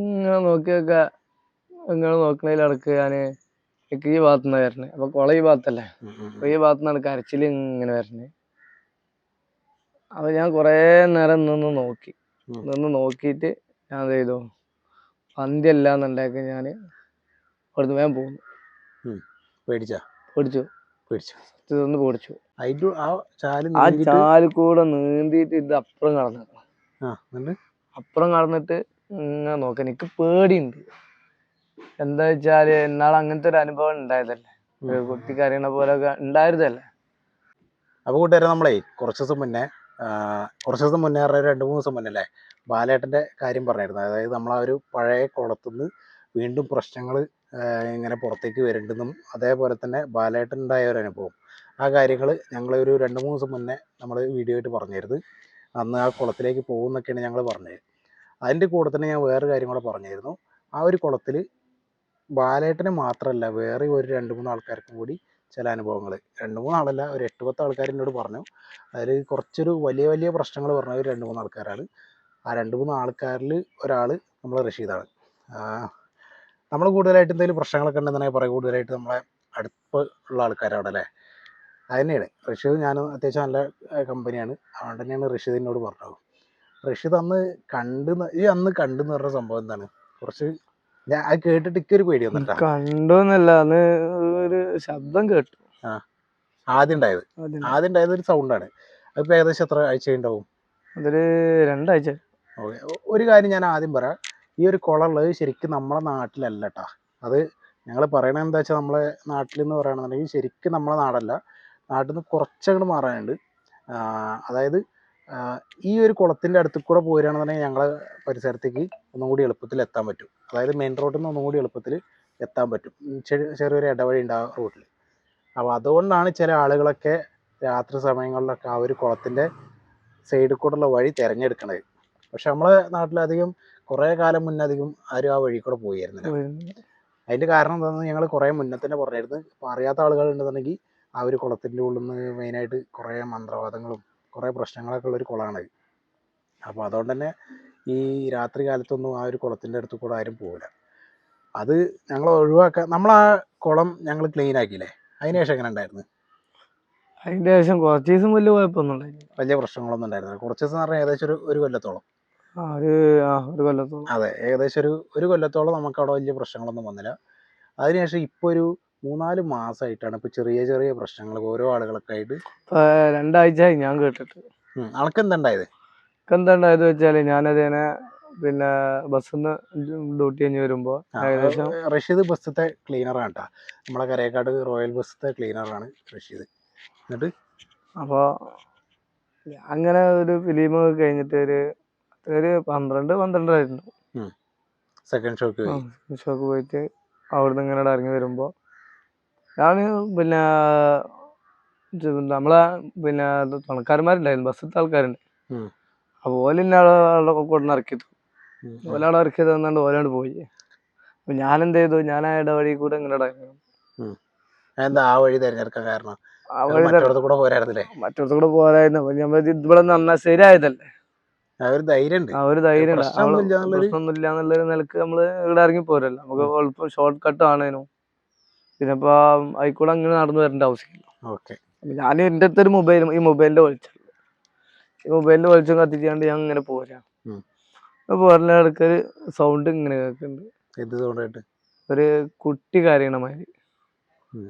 ഇങ്ങനെ നോക്കി നോക്കുക ഇങ്ങനെ നോക്കണതിൽ ഇടയ്ക്ക് ഞാൻ. എനിക്ക് ഈ ഭാഗത്തുനിന്ന് വരണേ. അപ്പൊ കുളം ഈ ഭാഗത്തല്ലേ? അപ്പൊ ഈ ഭാഗത്തുനിന്നാണ് കരച്ചിൽ ഇങ്ങനെ വരണേ. അപ്പൊ ഞാൻ കുറേ നേരം നിന്ന് നോക്കി. നിന്ന് നോക്കിയിട്ട് ഞാൻ എന്ത് ചെയ്തു? പന്തിയല്ല അല്ലാന്നുണ്ടാക്കി ഞാൻ അവിടുന്ന് വേഗം പോകുന്നു പേടിച്ചാ? പിടിച്ചു. പേടിച്ചു. ഇതൊന്ന് പിടിച്ചു. അതിന്റെ ആ ചാലിൽ കൂടെ നീന്തിയിട്ട് ഇത് അപ്പുറം കടന്നു. അപ്പുറം കടന്നിട്ട് ഇങ്ങനെ നോക്കാൻ എനിക്ക് പേടിയുണ്ട്. എന്താ വെച്ചാൽ എന്നാൾ അങ്ങനത്തെ ഒരു അനുഭവം ഉണ്ടായതല്ലേ? കുട്ടി കരയണ പോലെ ഉണ്ടായിരുന്നല്ലേ അപ്പൊ കൂട്ടുകാരെ നമ്മളെ കുറച്ച് ദിവസം മുന്നേ കുറച്ച് ദിവസം മുന്നേ രണ്ട് മൂന്ന് ദിവസം മുന്നേ അല്ലേ ബാലേട്ടന്റെ കാര്യം പറഞ്ഞായിരുന്നു. അതായത് നമ്മൾ ആ ഒരു പഴയ കുളത്തുനിന്ന് വീണ്ടും പ്രശ്നങ്ങൾ ഇങ്ങനെ പുറത്തേക്ക് വരുന്നുണ്ടെന്നും അതേപോലെ തന്നെ ബാലേട്ടനുണ്ടായ ഒരു അനുഭവം. ആ കാര്യങ്ങൾ ഞങ്ങൾ ഒരു രണ്ട് മൂന്ന് ദിവസം മുന്നേ നമ്മൾ വീഡിയോ ആയിട്ട് പറഞ്ഞിരുന്നു അന്ന് ആ കുളത്തിലേക്ക് പോകുന്നൊക്കെയാണ് ഞങ്ങൾ പറഞ്ഞത്. അതിന്റെ കൂടെ തന്നെ ഞാൻ വേറെ കാര്യം കൂടെ പറഞ്ഞായിരുന്നു. ആ ഒരു കുളത്തിൽ ബാലേട്ടന് മാത്രമല്ല വേറെ ഒരു രണ്ട് മൂന്ന് ആൾക്കാർക്കും കൂടി ചില അനുഭവങ്ങൾ രണ്ട് മൂന്ന് ആളല്ല ഒരു എട്ട് പത്ത് ആൾക്കാർ എന്നോട് പറഞ്ഞു. അതിൽ കുറച്ചൊരു വലിയ വലിയ പ്രശ്നങ്ങൾ പറഞ്ഞ ഒരു രണ്ട് മൂന്ന് ആൾക്കാരാണ്. ആ രണ്ട് മൂന്ന് ആൾക്കാരിൽ ഒരാൾ നമ്മൾ റഷീദാണ്. നമ്മൾ കൂടുതലായിട്ട് എന്തെങ്കിലും പ്രശ്നങ്ങളൊക്കെ ഉണ്ടെന്നുണ്ടെങ്കിൽ പറയും. കൂടുതലായിട്ട് നമ്മളെ അടുപ്പ് ഉള്ള ആൾക്കാരാണ് അല്ലേ അത് തന്നെയാണ്. റഷീദ് ഞാൻ അത്യാവശ്യം നല്ല കമ്പനിയാണ് അതുകൊണ്ട് തന്നെയാണ് റഷീദ് എന്നോട് പറഞ്ഞത്. റഷീദ് അന്ന് കണ്ട് ഈ അന്ന് കണ്ടെന്ന് പറഞ്ഞ സംഭവം എന്താണ്? കുറച്ച് ഞാൻ അത് കേട്ടിട്ട് ഇക്കൊരു പേടി വന്നിട്ടാ. കണ്ടോന്നല്ല അന്ന് ഒരു ശബ്ദം കേട്ടു. ആ ആദ്യം ഉണ്ടായത് ആദ്യം ഉണ്ടായത് ഒരു സൗണ്ടാണ്. അതിപ്പോ ഏകദേശം എത്ര ആഴ്ച ഉണ്ടാവും അതൊരു രണ്ടാഴ്ച. ഓക്കെ ഒരു കാര്യം ഞാൻ ആദ്യം പറയാം. ഈ ഒരു കുളം ഉള്ളത് ശരിക്കും നമ്മളെ നാട്ടിലല്ല കേട്ടാ അത് ഞങ്ങൾ പറയണത് എന്താ വെച്ചാൽ നമ്മളെ നാട്ടിൽ എന്ന് പറയുകയാണെന്നുണ്ടെങ്കിൽ ശരിക്കും നമ്മളെ നാടല്ല. നാട്ടിൽ നിന്ന് കുറച്ചങ്ങോട്ട് മാറാനുണ്ട് അതായത് ഈ ഒരു കുളത്തിന്റെ അടുത്ത് കൂടെ പോരുകയാണെന്നുണ്ടെങ്കിൽ ഞങ്ങളെ പരിസരത്തേക്ക് ഒന്നും കൂടി എളുപ്പത്തിൽ എത്താൻ പറ്റും. അതായത് മെയിൻ റോഡിൽ നിന്ന് ഒന്നും കൂടി എളുപ്പത്തിൽ എത്താൻ പറ്റും. ചെറിയൊരു ഇടവഴി ഉണ്ട് ആ റൂട്ടിൽ അപ്പോൾ അതുകൊണ്ടാണ് ചില ആളുകളൊക്കെ രാത്രി സമയങ്ങളിലൊക്കെ ആ ഒരു കുളത്തിന്റെ സൈഡിൽ കൂടെയുള്ള വഴി തിരഞ്ഞെടുക്കണത്. പക്ഷെ നമ്മളെ നാട്ടിലധികം കുറേ കാലം മുന്നേ അധികം ആരും ആ വഴി കൂടെ പോയിരുന്നില്ല. അതിന്റെ കാരണം എന്താണെന്ന് ഞങ്ങൾ കുറേ മുന്നേ തന്നെ പറഞ്ഞിരുന്നു. അപ്പോൾ അറിയാത്ത ആളുകൾ ഉണ്ടെന്നുണ്ടെങ്കിൽ ആ ഒരു കുളത്തിന്റെ ഉള്ളിൽ നിന്ന് മെയിനായിട്ട് കുറേ മന്ത്രവാദങ്ങളും കുറേ പ്രശ്നങ്ങളൊക്കെ ഉള്ളൊരു കുളമാണ് അപ്പോൾ അതുകൊണ്ട് തന്നെ ഈ രാത്രി കാലത്തൊന്നും ആ ഒരു കുളത്തിന്റെ അടുത്ത് കൂടെ ആരും പോകില്ല അത് ഞങ്ങൾ ഒഴിവാക്കാൻ നമ്മൾ ആ കുളം ഞങ്ങൾ ക്ലീൻ ആക്കിയില്ലേ? അതിന് ശേഷം എങ്ങനെ ഉണ്ടായിരുന്നു? അതിന്റെ ശേഷം കുറച്ച് ദിവസം വലിയ കുഴപ്പമൊന്നും ഉണ്ടായിരുന്നു വലിയ പ്രശ്നങ്ങളൊന്നും ഉണ്ടായിരുന്നില്ല. കുറച്ച് ദിവസം പറഞ്ഞാൽ ഏകദേശം ഒരു ഒരു കൊല്ലത്തോളം. ഒരു കൊല്ലത്തോളം. അതെ ഏകദേശം ഒരു ഒരു കൊല്ലത്തോളം നമുക്ക് അവിടെ വലിയ പ്രശ്നങ്ങളൊന്നും വന്നില്ല. അതിനുശേഷം ഇപ്പോൾ ഒരു മൂന്നാൽ മാസമായിട്ടാണ് ഇപ്പൊ ചെറിയ ചെറിയ പ്രശ്നങ്ങൾ ഓരോ ആളുകളൊക്കെ ആയിട്ട്. രണ്ടാഴ്ചയായി ഞാൻ കേട്ടിട്ട്. അനക്ക് എന്താ ഉണ്ടായത് എന്താ ഉണ്ടായത് വെച്ചാൽ ഞാനതേനെ പിന്നെ ബസ്സിന്ന് ഡ്യൂട്ടി കഴിഞ്ഞ് വരുമ്പോ ആ, ഏകദേശം റഷീദ് ബസ്സത്തെ ക്ലീനറാണ് കേട്ടോ. നമ്മളെ കരേക്കാട് റോയൽ ബസ്സത്തെ ക്ലീനറാണ് റഷീദ്. എന്നിട്ട്? അപ്പൊ അങ്ങനെ ഒരു ഫിലിം കഴിഞ്ഞിട്ട് ഒരു ഒരു പന്ത്രണ്ട് പന്ത്രണ്ടായിരുന്നു സെക്കൻഡ് ഷോക്ക് ഷോക്ക് പോയിട്ട് അവിടുന്ന് ഇങ്ങനെ ഇറങ്ങി വരുമ്പോ ഞാൻ പിന്നെ നമ്മളെ പിന്നെ പണക്കാരന്മാരുണ്ടായിരുന്നു ബസ്സിലത്തെ ആൾക്കാരുണ്ട്. അപ്പൊ ഓലെന്നെ അവിടെ കൊണ്ടുവന്ന് ഇറക്കിത്തു. ഓലവിടെ ഇറക്കി തന്നാണ്ട് ഓലോണ്ട് പോയി. അപ്പൊ ഞാൻ എന്ത് ചെയ്തു ഞാൻ ആ ഇടവഴി കൂടെ ഇങ്ങനെ എന്താ ആ വഴി തിരഞ്ഞെടുക്കാൻ കാരണം? മറ്റോടത്ത് കൂടെ പോരായിരുന്നില്ലേ? കൂടെ പോരായിരുന്നു. അപ്പൊ വിചാരിച്ചു ഇവിടെ നന്നാ ശരിയായതല്ലേ? ഒരു ധൈര്യം ഒരു ധൈര്യം പ്രശ്നമൊന്നുമില്ല എന്നുള്ളൊരു നിലയ്ക്ക് നമ്മൾ ഇവിടെ ഇറങ്ങി പോരല്ലോ. നമുക്ക് എളുപ്പം ഷോർട്ട് കട്ട് ആണേനു. പിന്നെ ഇപ്പൊ അതിക്കൂടെ അങ്ങനെ നടന്നു വരേണ്ട ആവശ്യമില്ല. ഓക്കെ. ഞാൻ എന്റെ അടുത്തൊരു മൊബൈൽ ഈ മൊബൈലിന്റെ വെളിച്ചം ഈ മൊബൈലിന്റെ വെളിച്ചം കത്തിച്ചാണ്ട് ഞാൻ ഇങ്ങനെ പോരാ. പോരുന്ന പോരല ഇടയ്ക്ക് സൗണ്ട് ഇങ്ങനെ കേൾക്കുന്നുണ്ട് എന്ത് സൗണ്ടായിട്ട് ഒരു കുട്ടി കരയണ മാതിരി.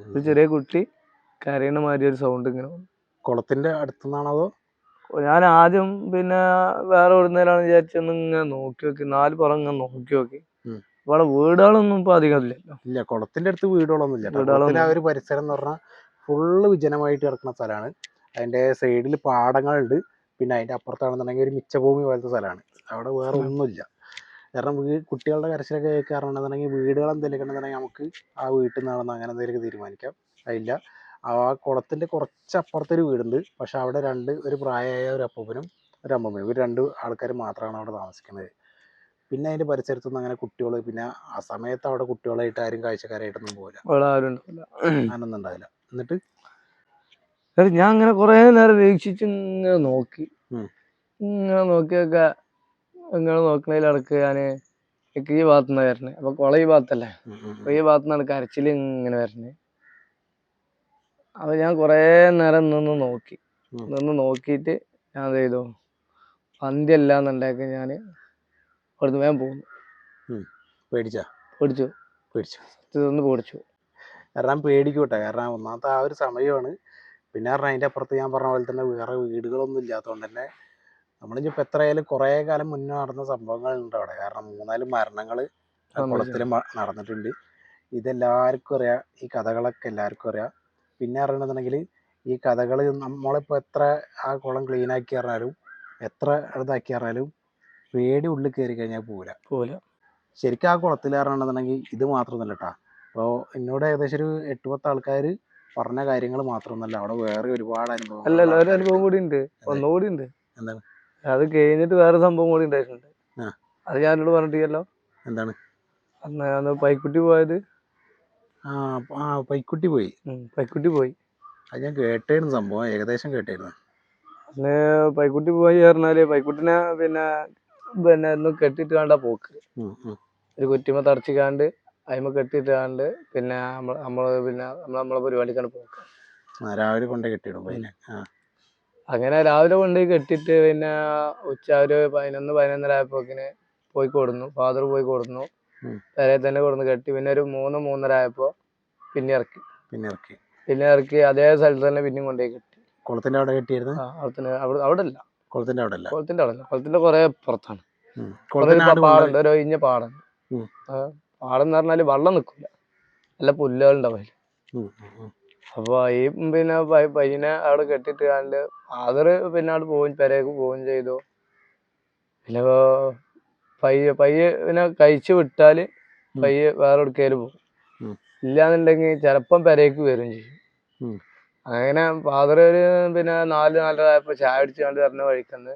ഒരു ചെറിയ കുട്ടി കരയണ മാതിരി ഒരു സൗണ്ട് ഇങ്ങനെ കുളത്തിന്റെ അടുത്തുനിന്നാണോ അതോ? ഞാൻ ആദ്യം പിന്നെ വേറെ എവിടുന്നേരാണ് വിചാരിച്ചൊന്ന് ഇങ്ങനെ നോക്കി നോക്കി. നാല് പുറം ഇങ്ങനെ നോക്കി നോക്കി. ഇവിടെ വീടുകളൊന്നും ഇപ്പൊ അധികം ഇല്ലല്ലോ. ഇല്ല കുളത്തിന്റെ അടുത്ത് വീടുകളൊന്നും ഇല്ല. ആ ഒരു പരിസരം എന്ന് പറഞ്ഞാൽ ഫുള്ള് വിജനമായിട്ട് കിടക്കുന്ന സ്ഥലമാണ് അതിന്റെ സൈഡിൽ പാടങ്ങളുണ്ട്. പിന്നെ അതിന്റെ അപ്പുറത്താണെന്നുണ്ടെങ്കിൽ ഒരു മിച്ചഭൂമി പോലത്തെ സ്ഥലമാണ് അവിടെ വേറെ ഒന്നുമില്ല. കാരണം കുട്ടികളുടെ കരച്ചിലൊക്കെ കേൾക്കാറുണ്ടെന്നുണ്ടെങ്കിൽ വീടുകൾ എന്തെങ്കിലും ഉണ്ടെന്നുണ്ടെങ്കിൽ നമുക്ക് ആ വീട്ടിൽ നിന്നാണെന്ന് അങ്ങനെ എന്തെങ്കിലും തീരുമാനിക്കാം. അതില്ല. ആ കുളത്തിന്റെ കുറച്ച് അപ്പുറത്തൊരു വീടുണ്ട്. പക്ഷെ അവിടെ രണ്ട് ഒരു പ്രായമായ ഒരു അപ്പൂപ്പനും ഒരു അമ്മമ്മയും. ഇവർ രണ്ട് ആൾക്കാർ മാത്രമാണ് അവിടെ താമസിക്കുന്നത്. പിന്നെ അതിന്റെ പരിസരത്തൊന്നും അങ്ങനെ കുട്ടികൾ പിന്നെ ആ സമയത്ത് അവിടെ കുട്ടികളായിട്ട് ആരും കാഴ്ചക്കാരായിട്ടൊന്നും പോകില്ല ഉണ്ടാവില്ല. അങ്ങനൊന്നും ഉണ്ടാവില്ല. എന്നിട്ട്? ഞാൻ അങ്ങനെ കുറെ നേരം വീക്ഷിച്ച് ഇങ്ങനെ നോക്കി. ഇങ്ങനെ നോക്കിയൊക്കെ ഇങ്ങനെ നോക്കണതിൽ അടക്ക് ഞാൻ എനിക്ക് ഈ ഭാഗത്തുനിന്ന് വരണേ. അപ്പൊ കുളം ഈ ഭാഗത്തല്ലേ? അപ്പൊ ഈ ഭാഗത്തു നിന്നാണ് കരച്ചിൽ ഇങ്ങനെ വരണേ. അപ്പൊ ഞാൻ കുറേ നേരം നിന്ന് നോക്കി. നിന്ന് നോക്കിയിട്ട് ഞാൻ ചെയ്തു? പന്തി ഞാൻ ഞാൻ അവിടുന്ന് വേഗം പോകുന്നു. പേടിച്ചാ? പേടിച്ചു. പേടിച്ചു. ഇതൊന്ന് പേടിച്ചു. കാരണം പേടിക്കൂട്ടെ. കാരണം ഒന്നാമത്തെ ആ ഒരു സമയമാണ്. പിന്നെ പറഞ്ഞാൽ അതിന്റെ അപ്പുറത്ത് ഞാൻ പറഞ്ഞ പോലെ തന്നെ വേറെ വീടുകളൊന്നും ഇല്ലാത്തതുകൊണ്ട് തന്നെ നമ്മളിപ്പോൾ എത്രയായാലും കുറേ കാലം മുന്നേ നടന്ന സംഭവങ്ങളുണ്ട് അവിടെ. കാരണം മൂന്നാൽ മരണങ്ങൾ കുളത്തിൽ നടന്നിട്ടുണ്ട്. ഇതെല്ലാവർക്കും അറിയാം. ഈ കഥകളൊക്കെ എല്ലാവർക്കും അറിയാം. പിന്നെ അറിയണമെന്നുണ്ടെങ്കിൽ ഈ കഥകൾ നമ്മളിപ്പോൾ എത്ര ആ കുളം ക്ലീൻ ആക്കി പറഞ്ഞാലും എത്ര ഇതാക്കി പറഞ്ഞാലും പേടി ഉള്ളിൽ കയറി കഴിഞ്ഞാൽ പോല പോല ശരിക്കും ആ കുളത്തിൽ ഇറങ്ങണമെന്നുണ്ടെങ്കിൽ ഇത് മാത്രമൊന്നുമല്ല കേട്ടോ അപ്പോൾ എന്നോട് ഏകദേശം ഒരു എട്ട് പത്ത് ആൾക്കാർ പറഞ്ഞ കാര്യങ്ങൾ മാത്രമൊന്നുമല്ല അവിടെ വേറെ ഒരുപാട് അനുഭവം അല്ല അല്ല ഒരു അനുഭവം കൂടി ഉണ്ട്. ഒന്നുകൂടി ഉണ്ട്. എന്താണ്? അത് കഴിഞ്ഞിട്ട് വേറെ സംഭവം കൂടി ഉണ്ടായിട്ടുണ്ട്. ആ. അത് ഞാനോട് പറഞ്ഞിട്ടില്ലല്ലോ. എന്താണ്? അന്ന് അന്ന് പൈക്കുട്ടി പോയത്. ആ ആ പൈക്കുട്ടി പോയി. പൈക്കുട്ടി പോയി. അത് ഞാൻ കേട്ടായിരുന്നു സംഭവം. ഏകദേശം കേട്ടായിരുന്നു അന്ന് പൈക്കുട്ടി പോയി പറഞ്ഞാൽ പൈക്കുട്ടിനെ പിന്നെ പിന്നെ ഒന്ന് കെട്ടിട്ട് കണ്ട പോക്ക്. ഒരു കുറ്റിമ തടച്ചിക്കാണ്ട് അതിമ കെട്ടിട്ട് കാണ്ട് പിന്നെ നമ്മൾ പിന്നെ നമ്മളെ നമ്മളെ പരിപാടിക്കാണ് പോക്ക്. രാവിലെ കൊണ്ടേ കെട്ടിടും അങ്ങനെ രാവിലെ കൊണ്ടുപോയി കെട്ടിട്ട് പിന്നെ ഉച്ച ഒരു പതിനൊന്ന് പതിനൊന്നര ആയപ്പോക്കിന് പോയി കൊടുന്നു. ഫാദർ പോയി കൊടുന്നു. ഉം. തന്നെ കൊടുന്ന് കെട്ടി. പിന്നെ ഒരു മൂന്ന് മൂന്നര ആയപ്പോ പിന്നെ ഇറക്കി. പിന്നെ ഇറക്കി. പിന്നെ ഇറക്കി. അതേ സ്ഥലത്ത് തന്നെ പിന്നെയും കൊണ്ടുപോയി കെട്ടി. കുളത്തിന്റെ അവിടെ കെട്ടിയിരുന്നു അവിടെ അവിടെ അല്ല കുളത്തിന്റെ അവിടെ അല്ല കുളത്തിന്റെ അവിടെ കൊളത്തിന്റെ കുറെ പുറത്താണ്. പാടുണ്ട് ഒരു ഒഴിഞ്ഞ പാടം ഉം. പാടം എന്ന് പറഞ്ഞാൽ വെള്ളം നിക്കൂല. നല്ല പുല്ലുകളുണ്ടാവും. അപ്പൊ ഈ പിന്നെ പയ്യ- പയ്യനെ അവിടെ കെട്ടിട്ട് കണ്ട് ഫാദർ പിന്നെ അവിടെ പോവും പെരേക്ക് പോവുകയും ചെയ്തു. പിന്നെ പയ്യ പയ്യ പിന്നെ കഴിച്ചു വിട്ടാൽ പയ്യ വേറെ എവിടേക്കേലും പോകും. ഇല്ലാന്നുണ്ടെങ്കിൽ ചിലപ്പം പെരേക്ക് വരും ചെയ്യും. അങ്ങനെ ഫാദർ ഒരു പിന്നെ നാല് നാലര ആയപ്പോ ചായ അടിച്ച് കണ്ട് പറഞ്ഞ വഴിക്കന്ന്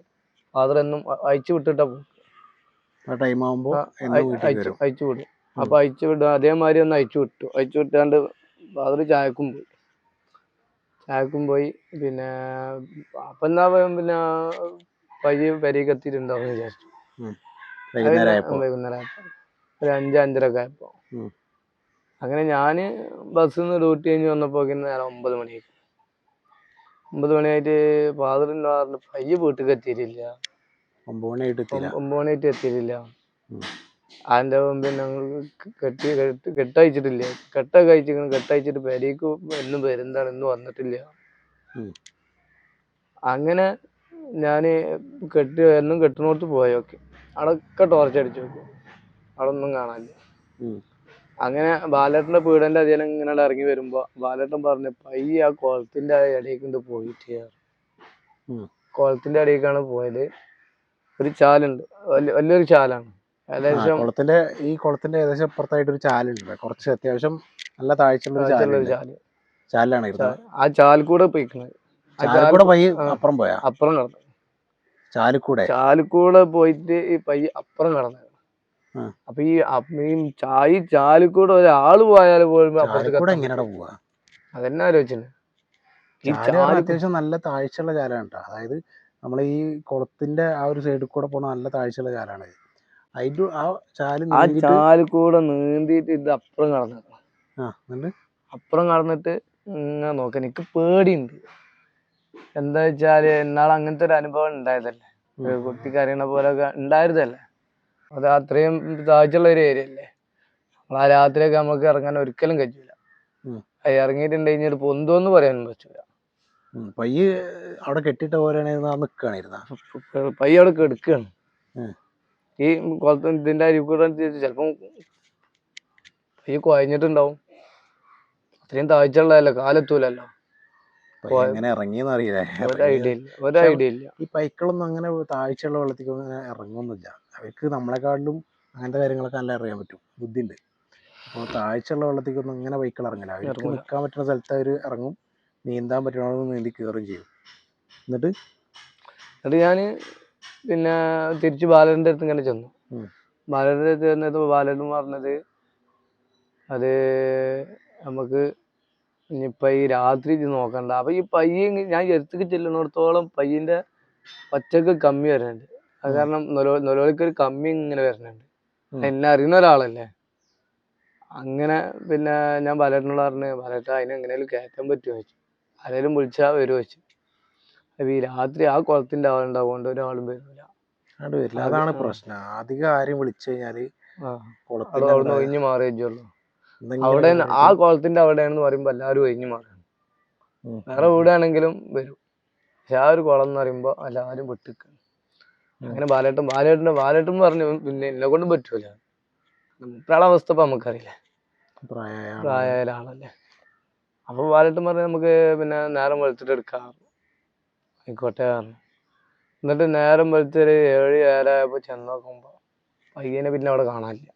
ഫാദർ എന്നും അയച്ചു വിട്ടിട്ടാ പോകും ആ ടൈം ആകുമ്പോ ആ, എന്ന് അയ- വീട്ടിൽ അയച്ചു വിടും അപ്പൊ അയച്ചു വിടും അതേമാതിരി ഒന്ന് അയച്ചു വിട്ടു. അയച്ചു വിട്ടാണ്ട് ഫാദർ ചായക്കും പോയി. ചായക്കും പോയി. പിന്നെ അപ്പൊ എന്നാ പിന്നെ പയ്യ പെരേക്ക് എത്തിയിട്ടുണ്ടാവും വിചാരിച്ചു. വൈകുന്നേരം ഒരു അഞ്ച് അഞ്ചരക്കെ ആയപ്പോ. അങ്ങനെ ഞാൻ ബസ്സിൽ നിന്ന് ഡ്യൂട്ടി കഴിഞ്ഞ് വന്നപ്പോ നേരം ഒമ്പത് മണിയായി. ഒമ്പത് മണിയായിട്ട് ഫാദറിന്റെ പറഞ്ഞു പയ്യ വീട്ടിൽ എത്തിയിട്ടില്ല. ഒമ്പത് മണിയായിട്ട് എത്തിയില്ല. ഒമ്പ- ഒമ്പത് മണിയായിട്ട് എത്തിയിട്ടില്ല. അതിന്റെ മുമ്പ് ഞങ്ങൾ കെട്ടി കെട്ട് കെട്ടയച്ചിട്ടില്ല. കെട്ടൊക്കെ അയച്ചിരിക്കണം. കെട്ടയച്ചിട്ട് പെരേക്ക് എന്നും വരുന്നതാണ്. ഇന്ന് വന്നിട്ടില്ല. അങ്ങനെ ഞാൻ കെട്ടി എന്നും കെട്ടിനോട്ട് പോയോക്കെ. അവിടെയൊക്കെ ടോർച്ച് അടിച്ചു നോക്കി അവിടെ ഒന്നും കാണാനില്ല. അങ്ങനെ ബാലേട്ടന്റെ പീഡന്റെ അതിൽ ഇങ്ങനെ ഇറങ്ങി വരുമ്പോൾ ബാലേട്ടൻ പറഞ്ഞു പയ്യെ ആ കുളത്തിന്റെ ഇടയ്ക്ക് പോയിട്ട്. കുളത്തിന്റെ അടിയിലേക്കാണ് പോയത്. ഒരു ചാലുണ്ട്. വലിയ വലിയൊരു ചാലാണ്. ഏകദേശം കുളത്തിന്റെ ഈ കുളത്തിന്റെ ഏകദേശം അപ്പുറത്തായിട്ട് ഒരു ചാലുണ്ട്. കുറച്ച് അത്യാവശ്യം നല്ല താഴ്ചയുള്ള ചാൽ. ഇരുന്നത്. ആ ചാലിക്കൂടെ പോയിക്കണത് അപ്പുറം പോയാ? അപ്പുറം കടന്നു. ചാലിൽ കൂടെ? ചാലിക്കൂടെ പോയിട്ട് ഈ പയ്യ അപ്പുറം കടന്നു. അപ്പൊ ഈ അമ്മയും ഈ ചാലിക്കൂടെ ഒരാൾ പോയാൽ പോലും ചാലിൽ കൂടെ എങ്ങനെയാ പോവാ? അതെന്നെ ആലോചിച്ചത്? ഈ ചാൽ അത്യാവശ്യം നല്ല താഴ്ചയുള്ള ചാലാണ് കേട്ടോ അതായത് നമ്മൾ ഈ കുളത്തിന്റെ ആ ഒരു സൈഡിൽ കൂടെ പോണ നല്ല താഴ്ചയുള്ള ചാലാണ് അതിന്റെ ആ ചാൽ ആ നീണ്ടിട്ട് ചാലിക്കൂടെ നീന്തിയിട്ട് ഇത് അപ്പുറം കടന്നു ആ എന്നിട്ട്? അപ്പുറം കടന്നിട്ട് ഇങ്ങനെ നോക്ക. എനിക്ക് പേടിയുണ്ട്. എന്താ വെച്ചാൽ എന്നാൾ അങ്ങനത്തെ ഒരു അനുഭവം ഉണ്ടായതല്ലേ? കുട്ടി കരയണ പോലെ ഉണ്ടായിരുന്നല്ലേ അത് അത്രയും താഴ്ചയുള്ള ഒരു ഏരിയ അല്ലേ? നമ്മൾ ആ രാത്രിയൊക്കെ നമുക്ക് ഇറങ്ങാൻ ഒരിക്കലും കഴിയൂല. ഇറങ്ങിയിട്ടുണ്ടെങ്കിൽ പൊന്തോന്ന് പറയാനും പറ്റൂല. പയ്യ് അവിടെ കെട്ടിട്ട പോലെയാണെങ്കിൽ ആ നിൽക്കുകയാണിരുന്ന പയ്യ അവിടെ കെടുക്കുകയാണ് ഈ കുളത്ത് ഇതിന്റെ അരി കൂടെ ചിലപ്പം പയ്യ കുഴഞ്ഞിട്ടുണ്ടാവും. അത്രയും താഴ്ചയുള്ളതല്ലോ കാലെത്തൂലല്ലോ. എങ്ങനെ ഇറങ്ങിയെന്ന് അറിയില്ല. ഒരു ഐഡിയ ഇല്ല ഒരു ഐഡിയ ഇല്ല. ഈ പൈക്കളൊന്നും അങ്ങനെ താഴ്ചയുള്ള വെള്ളത്തിൽ അങ്ങനെ ഇറങ്ങുന്നില്ല. അവർക്ക് നമ്മളെക്കാട്ടിലും അങ്ങനത്തെ കാര്യങ്ങളൊക്കെ നല്ല അറിയാൻ പറ്റും. ബുദ്ധിയുണ്ട്. അപ്പോൾ താഴ്ചയുള്ള വെള്ളത്തേക്കൊന്നും ഇങ്ങനെ ബൈക്കുകൾ ഇറങ്ങില്ല അവർക്ക് നിൽക്കാൻ പറ്റുന്ന സ്ഥലത്ത് അവർ ഇറങ്ങും. നീന്താൻ പറ്റണമെന്ന് നീന്തി കയറുകയും ചെയ്യും. എന്നിട്ട്? എന്നിട്ട് ഞാൻ പിന്നെ തിരിച്ച് ബാലന്റെ അടുത്ത് ഇങ്ങനെ ചെന്നു. ബാലന്റെ ബാലന്റെ അടുത്ത് ചെന്നപ്പോൾ ബാലൻ പറഞ്ഞത് അത് നമുക്ക് ഇനിയിപ്പോ ഈ രാത്രി ഇത് നോക്കണ്ട. അപ്പൊ ഈ പയ്യ ഞാൻ എടുത്തേക്ക് ചെല്ലുന്നിടത്തോളം പയ്യന്റെ പച്ചക്ക് കമ്മി വരുന്നുണ്ട് അത് കാരണം നൊലോ നൊലോലിക്ക് ഒരു കമ്മി ഇങ്ങനെ വരുന്നുണ്ട് എന്നെ അറിയുന്ന ഒരാളല്ലേ? അങ്ങനെ പിന്നെ ഞാൻ ബാലേട്ടനോട് പറഞ്ഞു ബാലേട്ട അതിനെ എങ്ങനെയാലും കയറ്റാൻ പറ്റുമോ ചോദിച്ചു. ആരെങ്കിലും വിളിച്ചാൽ വരുമോ ചോദിച്ചു. അപ്പൊ ഈ രാത്രി ആ കുളത്തിന്റെ ആളുണ്ടാവുകൊണ്ട് ഒരാളും വരില്ല. അത് അതാണ് പ്രശ്നം. അധികം ആരും വിളിച്ചു കഴിഞ്ഞാൽ അവിടെ ഒഴിഞ്ഞു മാറി വെച്ചുള്ളൂ അവിടെ ആ കുളത്തിന്റെ അവിടെയാണെന്ന് പറയുമ്പോ എല്ലാവരും ഒഴിഞ്ഞു മാറും വേറെ വീടാണെങ്കിലും വരും. പക്ഷെ ആ ഒരു കുളം എന്ന് പറയുമ്പോ എല്ലാവരും വിട്ടിക്ക് അങ്ങനെ ബാലേട്ടൻ ബാലേട്ടൻ ബാലേട്ടൻ പറഞ്ഞു പിന്നെ എന്നെ കൊണ്ട് പറ്റൂല. മൂപ്പരാളെ അവസ്ഥ ഇപ്പൊ നമുക്കറിയില്ല. പ്രായമായ ആളല്ലേ അപ്പൊ ബാലേട്ടൻ പറഞ്ഞു നമുക്ക് പിന്നെ നേരം വെളുത്തിട്ട് എടുക്കാം. ആയിക്കോട്ടെ പറഞ്ഞു. എന്നിട്ട് നേരം വെളുത്തൊരു ഏഴ് ഏഴായപ്പോ ചെന്ന് നോക്കുമ്പോ പയ്യനെ പിന്നെ അവിടെ കാണാനില്ല.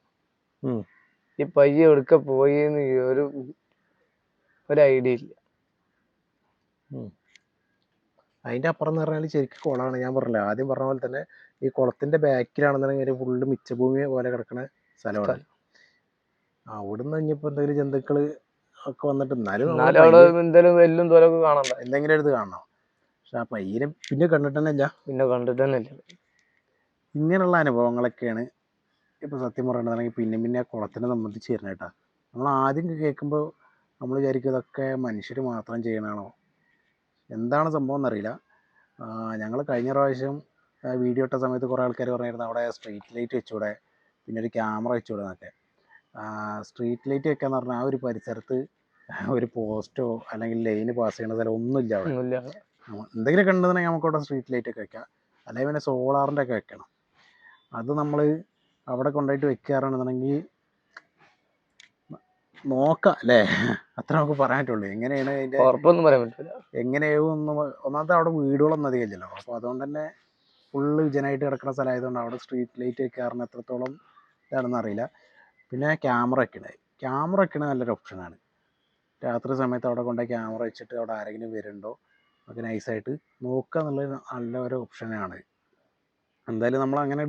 ഈ പയ്യ എവിടുക്ക പോയിന്ന് ഈ ഒരു ഒരു ഐഡിയ ഇല്ല. അതിന്റെ അപ്പുറം എന്ന് പറഞ്ഞാൽ ശരിക്കും കുളമാണ് ഞാൻ പറഞ്ഞില്ല ആദ്യം പറഞ്ഞ പോലെ തന്നെ ഈ കുളത്തിന്റെ ബാക്കിലാണെന്നുണ്ടെങ്കിൽ ഫുള്ള് മിച്ചഭൂമി പോലെ കിടക്കുന്ന സ്ഥലമാണ്. അവിടുന്ന് കഴിഞ്ഞപ്പോൾ എന്തെങ്കിലും ജന്തുക്കൾ ഒക്കെ വന്നിട്ട് എന്നാലും എന്തെങ്കിലും എല്ലും തോലൊക്കെ കാണണ്ട? എന്തെങ്കിലും എടുത്ത് കാണണം. പക്ഷെ ആ പയ്യനെ പിന്നെ കണ്ടിട്ട് തന്നെ ഇല്ല പിന്നെ കണ്ടിട്ട് തന്നെ ഇല്ല ഇങ്ങനെയുള്ള അനുഭവങ്ങളൊക്കെയാണ് ഇപ്പൊ സത്യം പറയണതാണെങ്കിൽ പിന്നെ പിന്നെ കുളത്തിനെ സംബന്ധിച്ച് വരുന്നത് കേട്ടാ. നമ്മൾ ആദ്യം കേൾക്കുമ്പോൾ നമ്മൾ വിചാരിക്കും ഇതൊക്കെ മനുഷ്യർ മാത്രം ചെയ്യണതാണോ? എന്താണ് സംഭവം എന്നറിയില്ല. ഞങ്ങൾ കഴിഞ്ഞ പ്രാവശ്യം വീഡിയോ ഇട്ട സമയത്ത് കുറേ ആൾക്കാർ പറഞ്ഞിരുന്നു അവിടെ സ്ട്രീറ്റ് ലൈറ്റ് വെച്ചൂടെ പിന്നെ ഒരു ക്യാമറ വെച്ചൂടെ എന്നൊക്കെ. സ്ട്രീറ്റ് ലൈറ്റ് വെക്കാന്ന് പറഞ്ഞാൽ ആ ഒരു പരിസരത്ത് ഒരു പോസ്റ്റോ അല്ലെങ്കിൽ ലൈന് പാസ് ചെയ്യുന്ന സ്ഥലം ഒന്നുമില്ല അവിടെ. ഒന്നുമില്ല. കണ്ടതുണ്ടെങ്കിൽ എന്തെങ്കിലുമൊക്കെ ഉണ്ടെന്നുണ്ടെങ്കിൽ നമുക്ക് അവിടെ സ്ട്രീറ്റ് ലൈറ്റ് ഒക്കെ വെക്കാം. അല്ലെങ്കിൽ പിന്നെ സോളാറിന്റെ ഒക്കെ വെക്കണം. അത് നമ്മൾ അവിടെ കൊണ്ടുപോയിട്ട് വെക്കാറാണെന്നുണ്ടെങ്കിൽ നോക്കാം അല്ലേ? അത്ര നമുക്ക് പറയാൻ പറ്റുള്ളൂ എങ്ങനെയാണ് അതിന്റെ ഉറപ്പൊന്നും പറയാൻ പറ്റില്ല എങ്ങനെയാവും ഒന്ന് ഒന്നാമത്തെ അവിടെ വീടുകളൊന്നും അധികം ഇല്ലല്ലോ അപ്പോൾ അതുകൊണ്ട് തന്നെ ഫുള്ള് വിജനായിട്ട് കിടക്കുന്ന സ്ഥലമായതുകൊണ്ട് അവിടെ സ്ട്രീറ്റ് ലൈറ്റ് കാരണം എത്രത്തോളം ഇതാണെന്ന് അറിയില്ല. പിന്നെ ക്യാമറ വെക്കണത് ക്യാമറ ഒക്കെ നല്ലൊരു ഓപ്ഷനാണ് രാത്രി സമയത്ത് അവിടെ കൊണ്ടുപോയി ക്യാമറ വെച്ചിട്ട് അവിടെ ആരെങ്കിലും വരുന്നുണ്ടോ ഒക്കെ നൈസായിട്ട് നോക്കുക എന്നുള്ളത് നല്ല ഒരു ഓപ്ഷനാണ് എന്തായാലും നമ്മൾ അങ്ങനെ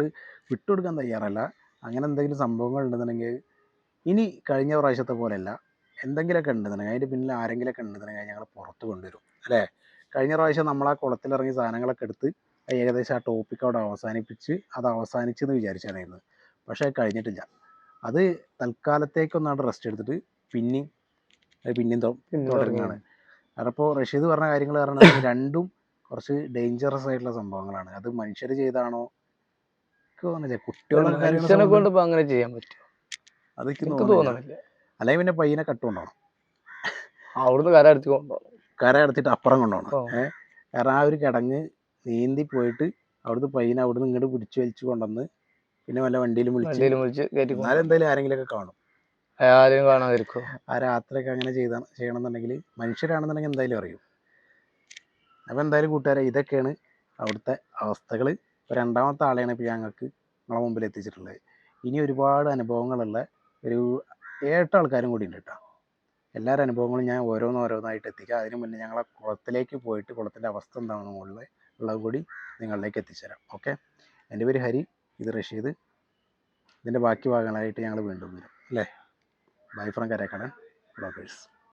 വിട്ടുകൊടുക്കാൻ തയ്യാറല്ല. അങ്ങനെ എന്തെങ്കിലും സംഭവങ്ങൾ ഉണ്ടെന്നുണ്ടെങ്കിൽ ഇനി കഴിഞ്ഞ പ്രാവശ്യത്തെ പോലെയല്ല. എന്തെങ്കിലുമൊക്കെ ഉണ്ടെന്നുണ്ടെങ്കിൽ അതിന്റെ പിന്നിൽ ആരെങ്കിലുമൊക്കെ ഉണ്ടെന്നുണ്ടെങ്കിൽ ഞങ്ങൾ പുറത്ത് കൊണ്ടുവരും. അല്ലേ? കഴിഞ്ഞ പ്രാവശ്യം നമ്മൾ ആ കുളത്തിലിറങ്ങിയ സാധനങ്ങളൊക്കെ എടുത്ത് ഏകദേശം ആ ടോപ്പിക്ക് അവിടെ അവസാനിപ്പിച്ച് അത് അവസാനിച്ചെന്ന് വിചാരിച്ചാണായിരുന്നു പക്ഷേ കഴിഞ്ഞിട്ടില്ല. അത് തൽക്കാലത്തേക്കൊന്നാണ് റെസ്റ്റ് എടുത്തിട്ട് പിന്നെയും അത് പിന്നെയും തുടങ്ങുകയാണ് കാരണം ഇപ്പോൾ റഷീദ് പറഞ്ഞ കാര്യങ്ങൾ പറഞ്ഞാൽ രണ്ടും കുറച്ച് ഡേഞ്ചറസ് ആയിട്ടുള്ള സംഭവങ്ങളാണ്. അത് മനുഷ്യർ ചെയ്താണോ? കുട്ടികളെ കൊണ്ട് അങ്ങനെ ചെയ്യാൻ പറ്റും തോന്നുന്നില്ല അല്ലെങ്കിൽ പിന്നെ പയ്യനെ കട്ടുകൊണ്ടോണം. അവിടുന്ന് കര എടുത്ത് കൊണ്ടുപോകണം കര അടുത്തിട്ട് അപ്പുറം കൊണ്ടുപോകണം. ഏഹ് കാരണം ആ ഒരു കിടങ്ങ് നീന്തി പോയിട്ട് അവിടുന്ന് പയ്യനെ അവിടുന്ന് ഇങ്ങോട്ട് പിടിച്ചു വലിച്ചു കൊണ്ടുവന്ന് പിന്നെ വല്ല വണ്ടിയിലും വിളിച്ച് എന്തായാലും ആരെങ്കിലുമൊക്കെ കാണും. ആരും കാണാതിരിക്കും ആ രാത്രിയൊക്കെ അങ്ങനെ ചെയ്ത ചെയ്യണമെന്നുണ്ടെങ്കിൽ മനുഷ്യരാണെന്നുണ്ടെങ്കിൽ എന്തായാലും അറിയും. അപ്പോൾ എന്തായാലും കൂട്ടുകാരെ ഇതൊക്കെയാണ് അവിടുത്തെ അവസ്ഥകൾ രണ്ടാമത്തെ ആളെയാണ് ഇപ്പോൾ ഞങ്ങൾക്ക് നിങ്ങളെ മുമ്പിൽ എത്തിച്ചിട്ടുള്ളത്. ഇനി ഒരുപാട് അനുഭവങ്ങളുള്ള ഒരു ഏട്ട് ആൾക്കാരും കൂടി ഉണ്ട് കേട്ടോ എല്ലാവരുടെ അനുഭവങ്ങളും ഞാൻ ഓരോന്നോരോന്നായിട്ട് എത്തിക്കാം. അതിന് മുന്നേ ഞങ്ങളെ കുളത്തിലേക്ക് പോയിട്ട് കുളത്തിന്റെ അവസ്ഥ എന്താണെന്ന് ഉള്ളത് ഉള്ളത് കൂടി നിങ്ങളിലേക്ക് എത്തിച്ചേരാം. ഓക്കെ? എന്റെ പേര് ഹരി ഇത് റഷീദ്. ഇതിന്റെ ബാക്കി ഭാഗങ്ങളായിട്ട് ഞങ്ങൾ വീണ്ടും വരും. അല്ലേ? Bye from കരേക്കട. ബ്ലോഗേഴ്സ്